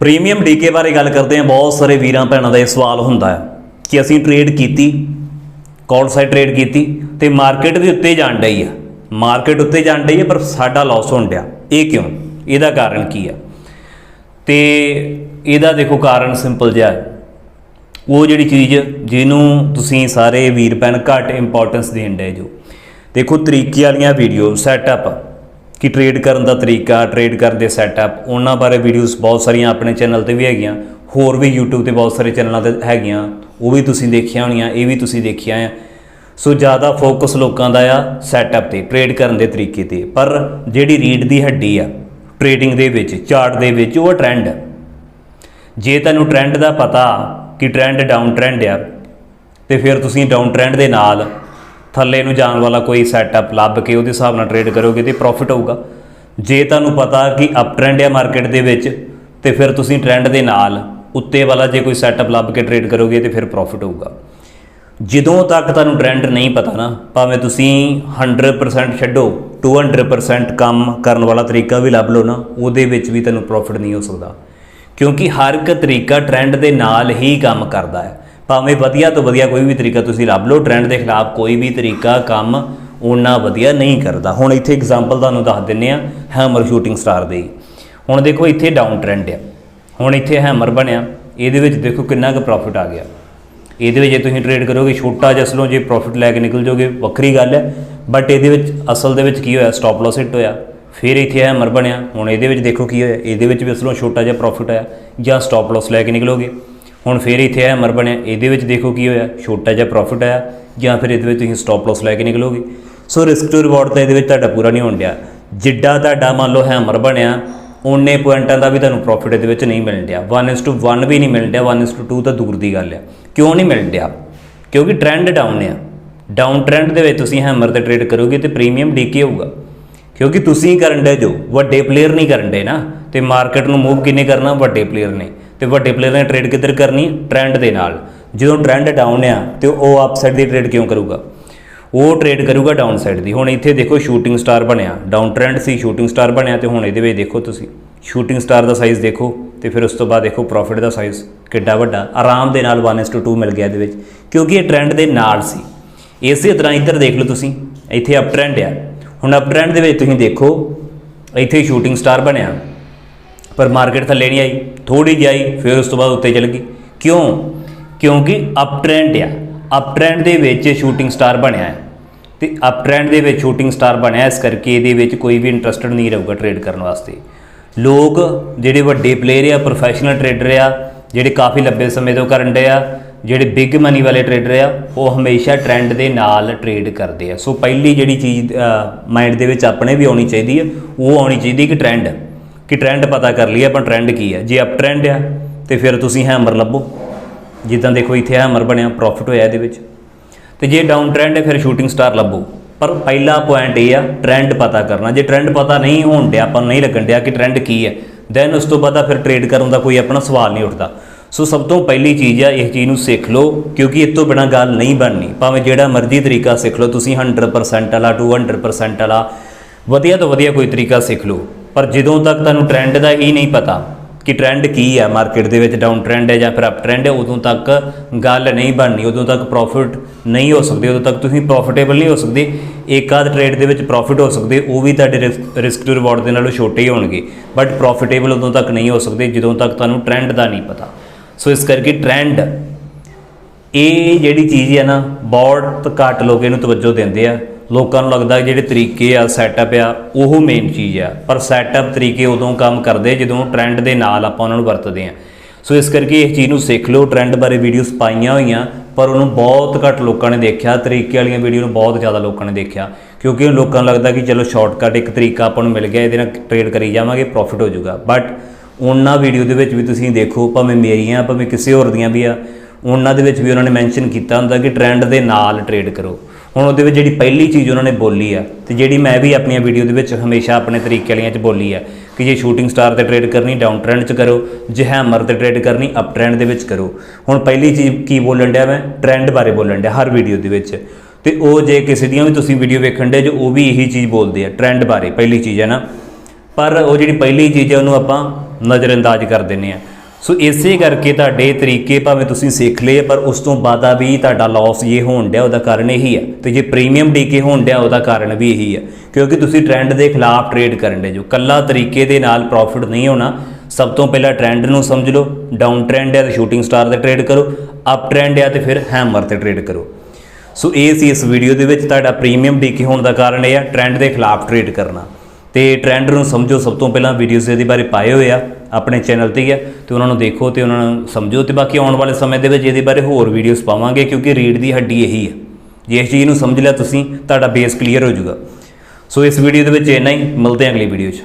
Premium DK ਬਾਰੇ ਗੱਲ ਕਰਦੇ ਹਾਂ। ਬਹੁਤ ਸਾਰੇ ਵੀਰਾਂ ਭੈਣਾਂ ਦਾ ਇਹ ਸਵਾਲ ਹੁੰਦਾ ਹੈ ਕਿ ਅਸੀਂ ਟ੍ਰੇਡ ਕੀਤੀ, ਕੌਣ ਸਾਈਡ ਟ੍ਰੇਡ ਕੀਤੀ ਤੇ ਮਾਰਕੀਟ ਦੇ ਉੱਤੇ ਜਾਣ ਡਈ ਆ। ਮਾਰਕੀਟ ਉੱਤੇ ਜਾਣ ਡਈ ਹੈ ਪਰ ਸਾਡਾ ਲਾਸ ਹੋਣ ਡਿਆ। ਇਹ ਕਿਉਂ? ਇਹਦਾ ਕਾਰਨ ਕੀ ਆ? ਤੇ ਇਹਦਾ ਦੇਖੋ ਕਾਰਨ ਸਿੰਪਲ ਜਿਹਾ ਹੈ। ਉਹ ਜਿਹੜੀ ਚੀਜ਼ ਜਿਹਨੂੰ ਤੁਸੀਂ ਸਾਰੇ ਵੀਰ ਭੈਣ ਘੱਟ ਇੰਪੋਰਟੈਂਸ ਦੇਣ ਡਏ ਜੋ। ਦੇਖੋ ਤਰੀਕੇ ਵਾਲੀਆਂ ਵੀਡੀਓ ਸੈਟਅਪ ਕਿ ਟ੍ਰੇਡ ਕਰਨ ਦਾ ਤਰੀਕਾ ਟ੍ਰੇਡ ਕਰਨ ਦੇ ਸੈਟਅਪ ਉਹਨਾਂ ਬਾਰੇ ਵੀਡੀਓਜ਼ ਬਹੁਤ ਸਾਰੀਆਂ ਆਪਣੇ ਚੈਨਲ ਤੇ ਵੀ ਹੈਗੀਆਂ। ਹੋਰ ਵੀ YouTube ਤੇ ਬਹੁਤ ਸਾਰੇ ਚੈਨਲਾਂ ਤੇ ਹੈਗੀਆਂ। ਉਹ ਵੀ ਤੁਸੀਂ ਦੇਖੀਆਂ ਹੋਣੀਆਂ, ਇਹ ਵੀ ਤੁਸੀਂ ਦੇਖਿਆ ਆ। ਸੋ ਜ਼ਿਆਦਾ ਫੋਕਸ ਲੋਕਾਂ ਦਾ ਆ ਸੈਟਅਪ ਤੇ ਟ੍ਰੇਡ ਕਰਨ ਦੇ ਤਰੀਕੇ ਤੇ। ਪਰ ਜਿਹੜੀ ਰੀਡ ਦੀ ਹੱਡੀ ਆ ਟ੍ਰੇਡਿੰਗ ਦੇ ਵਿੱਚ ਚਾਰਟ ਦੇ ਵਿੱਚ, ਉਹ ਟ੍ਰੈਂਡ ਜੇ ਤੁਹਾਨੂੰ ਟ੍ਰੈਂਡ ਦਾ ਪਤਾ ਕਿ ਟ੍ਰੈਂਡ ਡਾਊਨ ਟ੍ਰੈਂਡ ਆ, ਤੇ ਫਿਰ ਤੁਸੀਂ ਡਾਊਨ ਟ੍ਰੈਂਡ ਦੇ ਨਾਲ ਥੱਲੇ ਨੂੰ ਜਾਣ ਵਾਲਾ ਕੋਈ ਸੈਟਅਪ ਲੱਭ ਕੇ ਉਹਦੇ ਹਿਸਾਬ ਨਾਲ ਟ੍ਰੇਡ ਕਰੋਗੇ ਤੇ ਪ੍ਰੋਫਿਟ ਹੋਊਗਾ। ਜੇ ਤੁਹਾਨੂੰ ਪਤਾ ਕਿ ਅਪ ਟ੍ਰੈਂਡ ਆ ਮਾਰਕੀਟ ਦੇ ਵਿੱਚ, ਤੇ ਫਿਰ ਤੁਸੀਂ ਟ੍ਰੈਂਡ ਦੇ ਨਾਲ ਉੱਤੇ ਵਾਲਾ ਜੇ ਕੋਈ ਸੈਟਅਪ ਲੱਭ ਕੇ ਟ੍ਰੇਡ ਕਰੋਗੇ ਤੇ ਫਿਰ ਪ੍ਰੋਫਿਟ ਹੋਊਗਾ। ਜਦੋਂ ਤੱਕ ਤੁਹਾਨੂੰ ਟ੍ਰੈਂਡ ਨਹੀਂ ਪਤਾ ਨਾ, ਭਾਵੇਂ ਤੁਸੀਂ 100% ਛੱਡੋ 200% ਕੰਮ ਕਰਨ ਵਾਲਾ ਤਰੀਕਾ ਵੀ ਲੱਭ ਲਓ ਨਾ, ਉਹਦੇ ਵਿੱਚ ਵੀ ਤੁਹਾਨੂੰ ਪ੍ਰੋਫਿਟ ਨਹੀਂ ਹੋ ਸਕਦਾ। ਕਿਉਂਕਿ ਹਰ ਇੱਕ ਤਰੀਕਾ ਟ੍ਰੈਂਡ ਦੇ ਨਾਲ ਹੀ ਕੰਮ ਕਰਦਾ ਹੈ। ਭਾਵੇਂ ਵਧੀਆ ਤੋਂ ਵਧੀਆ ਕੋਈ ਵੀ ਤਰੀਕਾ ਤੁਸੀਂ ਲੱਭ ਲਓ ਟ੍ਰੈਂਡ ਦੇ ਖਿਲਾਫ ਕੋਈ ਵੀ ਤਰੀਕਾ, ਕੰਮ ਓਨਾ ਵਧੀਆ ਨਹੀਂ ਕਰਦਾ। ਹੁਣ ਇੱਥੇ ਐਗਜ਼ਾਮਪਲ ਤੁਹਾਨੂੰ ਦੱਸ ਦਿੰਨੇ ਆ ਹੈਮਰ ਸ਼ੂਟਿੰਗ ਸਟਾਰ ਦੇ। ਹੀ। ਹੁਣ ਦੇਖੋ ਇੱਥੇ ਡਾਊਨ ਟ੍ਰੈਂਡ ਆ। ਹੁਣ ਇੱਥੇ ਹੈਮਰ ਬਣਿਆ। ਇਹਦੇ ਵਿੱਚ ਦੇਖੋ ਕਿੰਨਾ ਕੁ ਪ੍ਰੋਫਿਟ ਆ ਗਿਆ। ਇਹਦੇ ਵਿੱਚ ਜੇ ਤੁਸੀਂ ਟ੍ਰੇਡ ਕਰੋਗੇ, ਛੋਟਾ ਜਿਹਾ ਸਲੋ ਜੇ ਪ੍ਰੋਫਿਟ ਲੈ ਕੇ ਨਿਕਲ ਜਾਓਗੇ, ਵੱਖਰੀ ਗੱਲ ਹੈ। ਬਟ ਇਹਦੇ ਵਿੱਚ ਅਸਲ ਦੇ ਵਿੱਚ ਕੀ ਹੋਇਆ? ਸਟਾਪ ਲਾਸ ਹਿੱਟ ਹੋਇਆ। ਫਿਰ ਇੱਥੇ ਹੈਮਰ ਬਣਿਆ। ਹੁਣ ਇਹਦੇ ਵਿੱਚ ਦੇਖੋ ਕੀ ਹੋਇਆ? ਇਹਦੇ ਵਿੱਚ ਵੀ ਅਸਲੋਂ ਛੋਟਾ ਜਿਹਾ ਪ੍ਰੋਫਿਟ ਆਇਆ ਜਾਂ ਸਟਾਪ ਲਾਸ ਲੈ ਕੇ ਨਿਕਲੋਗੇ। ਹੁਣ ਫਿਰ ਇੱਥੇ ਹੈਮਰ ਬਣਿਆ। ਇਹਦੇ ਵਿੱਚ ਦੇਖੋ ਕੀ ਹੋਇਆ? ਛੋਟਾ ਜਿਹਾ ਪ੍ਰੋਫਿਟ ਆਇਆ, ਜਾਂ ਫਿਰ ਇਹਦੇ ਵਿੱਚ ਤੁਸੀਂ ਸਟਾਪ ਲਾਸ ਲੈ ਕੇ ਨਿਕਲੋਗੇ। ਸੋ ਰਿਸਕ ਟੂ ਰਿਵਾਰਡ ਤਾਂ ਇਹਦੇ ਵਿੱਚ ਤੁਹਾਡਾ ਪੂਰਾ ਨਹੀਂ ਹੋਣ ਡਿਆ। ਜਿੱਡਾ ਤੁਹਾਡਾ ਮੰਨ ਲਓ ਹੈਮਰ ਬਣਿਆ, ਉਹਨੇ ਪੁਆਇੰਟਾਂ ਦਾ ਵੀ ਤੁਹਾਨੂੰ ਪ੍ਰੋਫਿਟ ਇਹਦੇ ਵਿੱਚ ਨਹੀਂ ਮਿਲਣ ਡਿਆ। 1:1 ਵੀ ਨਹੀਂ ਮਿਲਣ ਡਿਆ 1:2 ਤਾਂ ਦੂਰ ਦੀ ਗੱਲ ਆ। ਕਿਉਂ ਨਹੀਂ ਮਿਲਣ ਡਿਆ? ਕਿਉਂਕਿ ਟ੍ਰੈਂਡ ਡਾਊਨ ਆ। ਡਾਊਨ ਟ੍ਰੈਂਡ ਦੇ ਵਿੱਚ ਤੁਸੀਂ ਹੈਮਰ ਤੇ ਟ੍ਰੇਡ ਕਰੋਗੇ ਤੇ ਪ੍ਰੀਮੀਅਮ ਡੀਕੇ ਹੋਊਗਾ ਕਿਉਂਕਿ ਤੁਸੀਂ ਕਰਨ ਦੇ ਜੋ, ਵੱਡੇ ਪਲੇਅਰ ਨਹੀਂ ਕਰਨ ਦੇ ਨਾ। ਤੇ ਮਾਰਕੀਟ ਨੂੰ ਮੂਵ ਕਿੰਨੇ ਕਰਨਾ? ਵੱਡੇ ਪਲੇਅਰ ਨੇ। ਤੇ ਵੱਡੇ ਪਲੇਅਰ ਨੇ ਟ੍ਰੇਡ ਕਿੱਧਰ ਕਰਨੀ? ਟ੍ਰੈਂਡ ਦੇ ਨਾਲ। ਜਦੋਂ ਟ੍ਰੈਂਡ ਡਾਊਨ ਆ, ਤੇ ਉਹ ਅਪਸਾਈਡ ਦੀ ਟ੍ਰੇਡ ਕਿਉਂ ਕਰੂਗਾ? ਉਹ ਟ੍ਰੇਡ ਕਰੂਗਾ ਡਾਊਨ ਸਾਈਡ ਦੀ। ਹੁਣ ਇੱਥੇ ਦੇਖੋ ਸ਼ੂਟਿੰਗ ਸਟਾਰ ਬਣਿਆ। ਡਾਊਨ ਟ੍ਰੈਂਡ ਸੀ ਸ਼ੂਟਿੰਗ ਸਟਾਰ ਬਣਿਆ, ਤੇ ਹੁਣ ਇਹਦੇ ਵਿੱਚ ਦੇਖੋ ਤੁਸੀਂ। ਸ਼ੂਟਿੰਗ ਸਟਾਰ ਦਾ ਸਾਈਜ਼ ਦੇਖੋ, ਤੇ ਫਿਰ ਉਸ ਤੋਂ ਬਾਅਦ ਦੇਖੋ ਪ੍ਰੋਫਿਟ ਦਾ ਸਾਈਜ਼ ਕਿੱਡਾ ਵੱਡਾ। ਆਰਾਮ ਦੇ ਨਾਲ 1:2 ਮਿਲ ਗਿਆ ਇਹਦੇ ਵਿੱਚ। ਕਿਉਂਕਿ ਇਹ ਟ੍ਰੈਂਡ ਦੇ ਨਾਲ ਸੀ। ਇਸੇ ਤਰ੍ਹਾਂ ਇੱਧਰ ਦੇਖ ਲਓ ਤੁਸੀਂ। ਇੱਥੇ ਅਪ ਟ੍ਰੈਂਡ ਆ। ਹੁਣ ਅਪ ਟ੍ਰੈਂਡ ਦੇ ਵਿੱਚ ਤੁਸੀਂ ਦੇਖੋ, ਇੱਥੇ ਸ਼ੂਟਿੰਗ ਸਟਾਰ ਬਣਿਆ। ਪਰ ਮਾਰਕੀਟ ਥੱਲੇ ਨਹੀਂ ਆਈ ਥੋੜੀ ਜਿਹੀ ਆਈ, ਫਿਰ ਉਸ ਤੋਂ ਬਾਅਦ ਉੱਤੇ ਚਲ ਗਈ। ਕਿਉਂ? ਕਿਉਂਕਿ ਅਪ ਟ੍ਰੈਂਡ ਆ। ਅਪ ਟ੍ਰੈਂਡ ਦੇ ਵਿੱਚ ਸ਼ੂਟਿੰਗ ਸਟਾਰ ਬਣਿਆ ਹੈ। ਤੇ ਅਪ ਟ੍ਰੈਂਡ ਦੇ ਵਿੱਚ ਸ਼ੂਟਿੰਗ ਸਟਾਰ ਬਣਿਆ ਇਸ ਕਰਕੇ ਇਹਦੇ ਵਿੱਚ ਕੋਈ ਵੀ ਇੰਟਰਸਟਡ ਨਹੀਂ ਰਹੂਗਾ ਟ੍ਰੇਡ ਕਰਨ ਵਾਸਤੇ। ਲੋਕ ਜਿਹੜੇ ਵੱਡੇ ਪਲੇਅਰ ਆ ਪ੍ਰੋਫੈਸ਼ਨਲ ਟ੍ਰੇਡਰ ਆ, ਜਿਹੜੇ ਕਾਫੀ ਲੰਬੇ ਸਮੇਂ ਤੋਂ ਕਰਨ ਦੇ ਆ, ਜਿਹੜੇ ਬਿਗ ਮਨੀ ਵਾਲੇ ਟ੍ਰੇਡਰ ਆ, ਉਹ ਹਮੇਸ਼ਾ ਟ੍ਰੈਂਡ ਦੇ ਨਾਲ ਟ੍ਰੇਡ ਕਰਦੇ ਆ। ਸੋ ਪਹਿਲੀ ਜਿਹੜੀ ਚੀਜ਼ ਮਾਈਂਡ ਦੇ ਵਿੱਚ ਆਪਣੇ ਵੀ ਆਉਣੀ ਚਾਹੀਦੀ ਹੈ ਉਹ ਆਉਣੀ ਚਾਹੀਦੀ ਕਿ ਟ੍ਰੈਂਡ ਕਿ ਟ੍ਰੈਂਡ ਪਤਾ ਕਰ ਲਈਏ, ਆਪਾਂ ਟ੍ਰੈਂਡ ਕੀ ਹੈ? ਜੇ ਅਪ ਟ੍ਰੈਂਡ ਆ, ਤੇ ਫਿਰ ਤੁਸੀਂ ਹੈਮਰ ਲੱਭੋ। ਜਿੱਦਾਂ ਦੇਖੋ, ਇੱਥੇ ਹੈਮਰ ਬਣਿਆ ਪ੍ਰੋਫਿਟ ਹੋਇਆ ਇਹਦੇ ਵਿੱਚ। ਤੇ ਜੇ ਡਾਊਨ ਟ੍ਰੈਂਡ ਹੈ, ਫਿਰ ਸ਼ੂਟਿੰਗ ਸਟਾਰ ਲੱਭੋ। ਪਰ ਪਹਿਲਾ ਪੁਆਇੰਟ ਇਹ ਆ ਟ੍ਰੈਂਡ ਪਤਾ ਕਰਨਾ। ਜੇ ਟ੍ਰੈਂਡ ਪਤਾ ਨਹੀਂ ਹੋਣ ਡਿਆ, ਆਪਾਂ ਨਹੀਂ ਲੱਗਣ ਡਿਆ ਕਿ ਟ੍ਰੈਂਡ ਕੀ ਹੈ। ਦੈਨ ਉਸ ਤੋਂ ਬਾਅਦ ਫਿਰ ਟ੍ਰੇਡ ਕਰਨ ਦਾ ਕੋਈ ਆਪਣਾ ਸਵਾਲ ਨਹੀਂ ਉੱਠਦਾ। ਸੋ ਸਭ ਤੋਂ ਪਹਿਲੀ ਚੀਜ਼ ਆ, ਇਹ ਚੀਜ਼ ਨੂੰ ਸਿੱਖ ਲਓ, ਕਿਉਂਕਿ ਇਸ ਤੋਂ ਬਿਨਾ ਗੱਲ ਨਹੀਂ ਬਣਨੀ। ਭਾਵੇਂ ਜਿਹੜਾ ਮਰਜ਼ੀ ਤਰੀਕਾ ਸਿੱਖ ਲਓ, ਤੁਸੀਂ 100% ਵਾਲਾ 200% ਵਾਲਾ, ਵਧੀਆ ਤੋਂ ਵਧੀਆ ਕੋਈ ਤਰੀਕਾ ਸਿੱਖ ਲਓ। ਪਰ ਜਦੋਂ ਤੱਕ ਤੁਹਾਨੂੰ ਟ੍ਰੈਂਡ ਦਾ ਹੀ ਨਹੀਂ ਪਤਾ ਕਿ ਟ੍ਰੈਂਡ ਕੀ ਹੈ ਮਾਰਕੀਟ ਦੇ ਵਿੱਚ ਡਾਊਨ ਟ੍ਰੈਂਡ ਹੈ ਜਾਂ ਫਿਰ ਅਪ ਟ੍ਰੈਂਡ ਹੈ, ਉਦੋਂ ਤੱਕ ਗੱਲ ਨਹੀਂ ਬਣਨੀ, ਉਦੋਂ ਤੱਕ ਪ੍ਰੋਫਿਟ ਨਹੀਂ ਹੋ ਸਕਦੇ, ਉਦੋਂ ਤੱਕ ਤੁਸੀਂ ਪ੍ਰੋਫਿਟੇਬਲ ਨਹੀਂ ਹੋ ਸਕਦੇ ਇੱਕ ਆਧ ਟ੍ਰੇਡ ਦੇ ਵਿੱਚ ਪ੍ਰੋਫਿਟ ਹੋ ਸਕਦੇ, ਉਹ ਵੀ ਤੁਹਾਡੇ ਰਿਸਕ ਟੂ ਰਿਵਾਰਡ ਦੇ ਨਾਲੋਂ ਛੋਟੇ ਹੀ ਹੋਣਗੇ ਬਟ ਪ੍ਰੋਫਿਟੇਬਲ ਉਦੋਂ ਤੱਕ ਨਹੀਂ ਹੋ ਸਕਦੇ ਜਦੋਂ ਤੱਕ ਤੁਹਾਨੂੰ ਟ੍ਰੈਂਡ ਦਾ ਨਹੀਂ ਪਤਾ। ਸੋ ਇਸ ਕਰਕੇ ਟ੍ਰੈਂਡ ਇਹ ਜਿਹੜੀ ਚੀਜ਼ ਹੈ ਨਾ, ਬਹੁਤ ਘੱਟ ਲੋਕ ਇਹਨੂੰ ਤਵੱਜੋ ਦਿੰਦੇ ਆ। ਲੋਕਾਂ ਨੂੰ ਲੱਗਦਾ ਜਿਹੜੇ ਤਰੀਕੇ ਆ ਸੈਟਅਪ ਆ, ਉਹ ਮੇਨ ਚੀਜ਼ ਆ। ਪਰ ਸੈਟਅਪ ਤਰੀਕੇ ਉਦੋਂ ਕੰਮ ਕਰਦੇ ਜਦੋਂ ਟ੍ਰੈਂਡ ਦੇ ਨਾਲ ਆਪਾਂ ਉਹਨਾਂ ਨੂੰ ਵਰਤਦੇ ਆ ਸੋ ਇਸ ਕਰਕੇ ਇਸ ਚੀਜ਼ ਨੂੰ ਸਿੱਖ ਲਓ ਟ੍ਰੈਂਡ ਬਾਰੇ ਵੀਡੀਓਜ਼ ਪਾਈਆਂ ਹੋਈਆਂ, ਪਰ ਉਹਨੂੰ ਬਹੁਤ ਘੱਟ ਲੋਕਾਂ ਨੇ ਦੇਖਿਆ, ਤਰੀਕੇ ਵਾਲੀਆਂ ਵੀਡੀਓ ਨੂੰ ਬਹੁਤ ਜ਼ਿਆਦਾ ਲੋਕਾਂ ਨੇ ਦੇਖਿਆ। ਕਿਉਂਕਿ ਉਹ ਲੋਕਾਂ ਨੂੰ ਲੱਗਦਾ ਕਿ ਚਲੋ ਸ਼ਾਰਟਕਟ ਇੱਕ ਤਰੀਕਾ ਆਪਾਂ ਨੂੰ ਮਿਲ ਗਿਆ, ਇਹਦੇ ਨਾਲ ਟ੍ਰੇਡ ਕਰੀ ਜਾਵਾਂਗੇ ਪ੍ਰੋਫਿਟ ਹੋ ਜਾਊਗਾ। ਬਟ ਉਹਨਾਂ ਵੀਡੀਓ ਦੇ ਵਿੱਚ ਵੀ ਤੁਸੀਂ ਦੇਖੋ, ਭਾਵੇਂ ਮੇਰੀਆਂ ਭਾਵੇਂ ਕਿਸੇ ਹੋਰ ਦੀਆਂ ਵੀ ਆ, ਉਹਨਾਂ ਦੇ ਵਿੱਚ ਵੀ ਉਹਨਾਂ ਨੇ ਮੈਂਸ਼ਨ ਕੀਤਾ ਹੁੰਦਾ ਕਿ ਟ੍ਰੈਂਡ ਦੇ ਨਾਲ ਟ੍ਰੇਡ ਕਰੋ। ਹੁਣ ਉਹਦੇ ਵਿੱਚ ਜਿਹੜੀ ਪਹਿਲੀ ਚੀਜ਼ ਉਹਨਾਂ ਨੇ ਬੋਲੀ ਆ, ਤੇ ਜਿਹੜੀ ਮੈਂ ਵੀ ਆਪਣੀਆਂ ਵੀਡੀਓ ਦੇ ਵਿੱਚ ਹਮੇਸ਼ਾ ਆਪਣੇ ਤਰੀਕੇ ਵਾਲੀਆਂ 'ਚ ਬੋਲੀ ਆ, ਕਿ ਜੇ ਸ਼ੂਟਿੰਗ ਸਟਾਰ ਤੇ ਟ੍ਰੇਡ ਕਰਨੀ ਡਾਊਨ ਟ੍ਰੈਂਡ 'ਚ ਕਰੋ, ਜੇ ਹੈਮਰ ਤੇ ਟ੍ਰੇਡ ਕਰਨੀ ਅਪ ਟ੍ਰੈਂਡ ਦੇ ਵਿੱਚ ਕਰੋ। ਹੁਣ ਪਹਿਲੀ ਚੀਜ਼ ਕੀ ਬੋਲਣ ਡਿਆ ਮੈਂ? ਟ੍ਰੈਂਡ ਬਾਰੇ ਬੋਲਣ ਡਿਆ ਹਰ ਵੀਡੀਓ ਦੇ ਵਿੱਚ। ਤੇ ਉਹ ਜੇ ਕਿਸੇ ਦੀਆਂ ਵੀ ਤੁਸੀਂ ਵੀਡੀਓ ਵੇਖਣ ਦੇ ਜੋ, ਉਹ ਵੀ ਇਹੀ ਚੀਜ਼ ਬੋਲਦੇ ਆ ਟ੍ਰੈਂਡ ਬਾਰੇ, ਪਹਿਲੀ ਚੀਜ਼ ਹੈ ਨਾ। ਪਰ ਉਹ ਜਿਹੜੀ ਪਹਿਲੀ ਚੀਜ਼ ਹੈ, ਉਹਨੂੰ ਆਪਾਂ ਨਜ਼ਰਅੰਦਾਜ਼ ਕਰ ਦਿੰਨੇ ਆ। ਸੋ ਇਸੇ ਕਰਕੇ ਤੁਹਾਡੇ ਤਰੀਕੇ ਭਾਵੇਂ ਤੁਸੀਂ ਸਿੱਖ ਲਏ, ਪਰ ਉਸ ਤੋਂ ਬਾਅਦ ਵੀ ਤੁਹਾਡਾ ਲਾਸ ਇਹ ਹੋਣ ਡਿਆ, ਉਹਦਾ ਕਾਰਨ ਇਹੀ ਹੈ ਤੇ ਜੇ ਪ੍ਰੀਮੀਅਮ ਡੀਕੇ ਹੋਣ ਡਿਆ, ਉਹਦਾ ਕਾਰਨ ਵੀ ਇਹੀ ਹੈ ਕਿਉਂਕਿ ਤੁਸੀਂ ਟ੍ਰੈਂਡ ਦੇ ਖਿਲਾਫ ਟ੍ਰੇਡ ਕਰਨ ਦੇ ਜੋ, ਕੱਲਾ ਤਰੀਕੇ ਦੇ ਨਾਲ ਪ੍ਰੋਫਿਟ ਨਹੀਂ ਹੋਣਾ, ਸਭ ਤੋਂ ਪਹਿਲਾਂ ਟ੍ਰੈਂਡ ਨੂੰ ਸਮਝ ਲਓ। ਡਾਊਨ ਟ੍ਰੈਂਡ ਹੈ ਤੇ ਸ਼ੂਟਿੰਗ ਸਟਾਰ ਤੇ ਟ੍ਰੇਡ ਕਰੋ ਅਪ ਟ੍ਰੈਂਡ ਹੈ ਤੇ ਫਿਰ ਹੈਮਰ ਤੇ ਟ੍ਰੇਡ ਕਰੋ। ਸੋ ਇਹ ਸੀ ਇਸ ਵੀਡੀਓ ਦੇ ਵਿੱਚ ਤੁਹਾਡਾ ਪ੍ਰੀਮੀਅਮ ਡੀਕੇ ਹੋਣ ਦਾ ਕਾਰਨ ਇਹ ਆ ਟ੍ਰੈਂਡ ਦੇ ਖਿਲਾਫ ਟ੍ਰੇਡ ਕਰਨਾ। ਤੇ ਟ੍ਰੈਂਡ ਨੂੰ ਸਮਝੋ, ਸਭ ਤੋਂ ਪਹਿਲਾਂ ਵੀਡੀਓਜ਼ ਇਹਦੇ ਬਾਰੇ ਪਾਏ ਹੋਏ ਆ, ਆਪਣੇ ਚੈਨਲ ਤੇ ਹੀ ਆ, ਤੇ ਉਹਨਾਂ ਨੂੰ ਦੇਖੋ ਤੇ ਉਹਨਾਂ ਨੂੰ ਸਮਝੋ ਤੇ ਬਾਕੀ ਆਉਣ ਵਾਲੇ ਸਮੇਂ ਦੇ ਵਿੱਚ ਇਹਦੇ ਬਾਰੇ ਹੋਰ ਵੀਡੀਓਜ਼ ਪਾਵਾਂਗੇ, ਕਿਉਂਕਿ ਰੀਡ ਦੀ ਹੱਡੀ ਇਹੀ ਹੈ ਜੇ ਇਸ ਚੀਜ਼ ਨੂੰ ਸਮਝ ਲਿਆ ਤੁਸੀਂ, ਤੁਹਾਡਾ ਬੇਸ ਕਲੀਅਰ ਹੋ ਜਾਊਗਾ। ਸੋ ਇਸ ਵੀਡੀਓ ਦੇ ਵਿੱਚ ਇੰਨਾ ਹੀ, ਮਿਲਦੇ ਹਾਂ ਅਗਲੀ ਵੀਡੀਓ 'ਚ।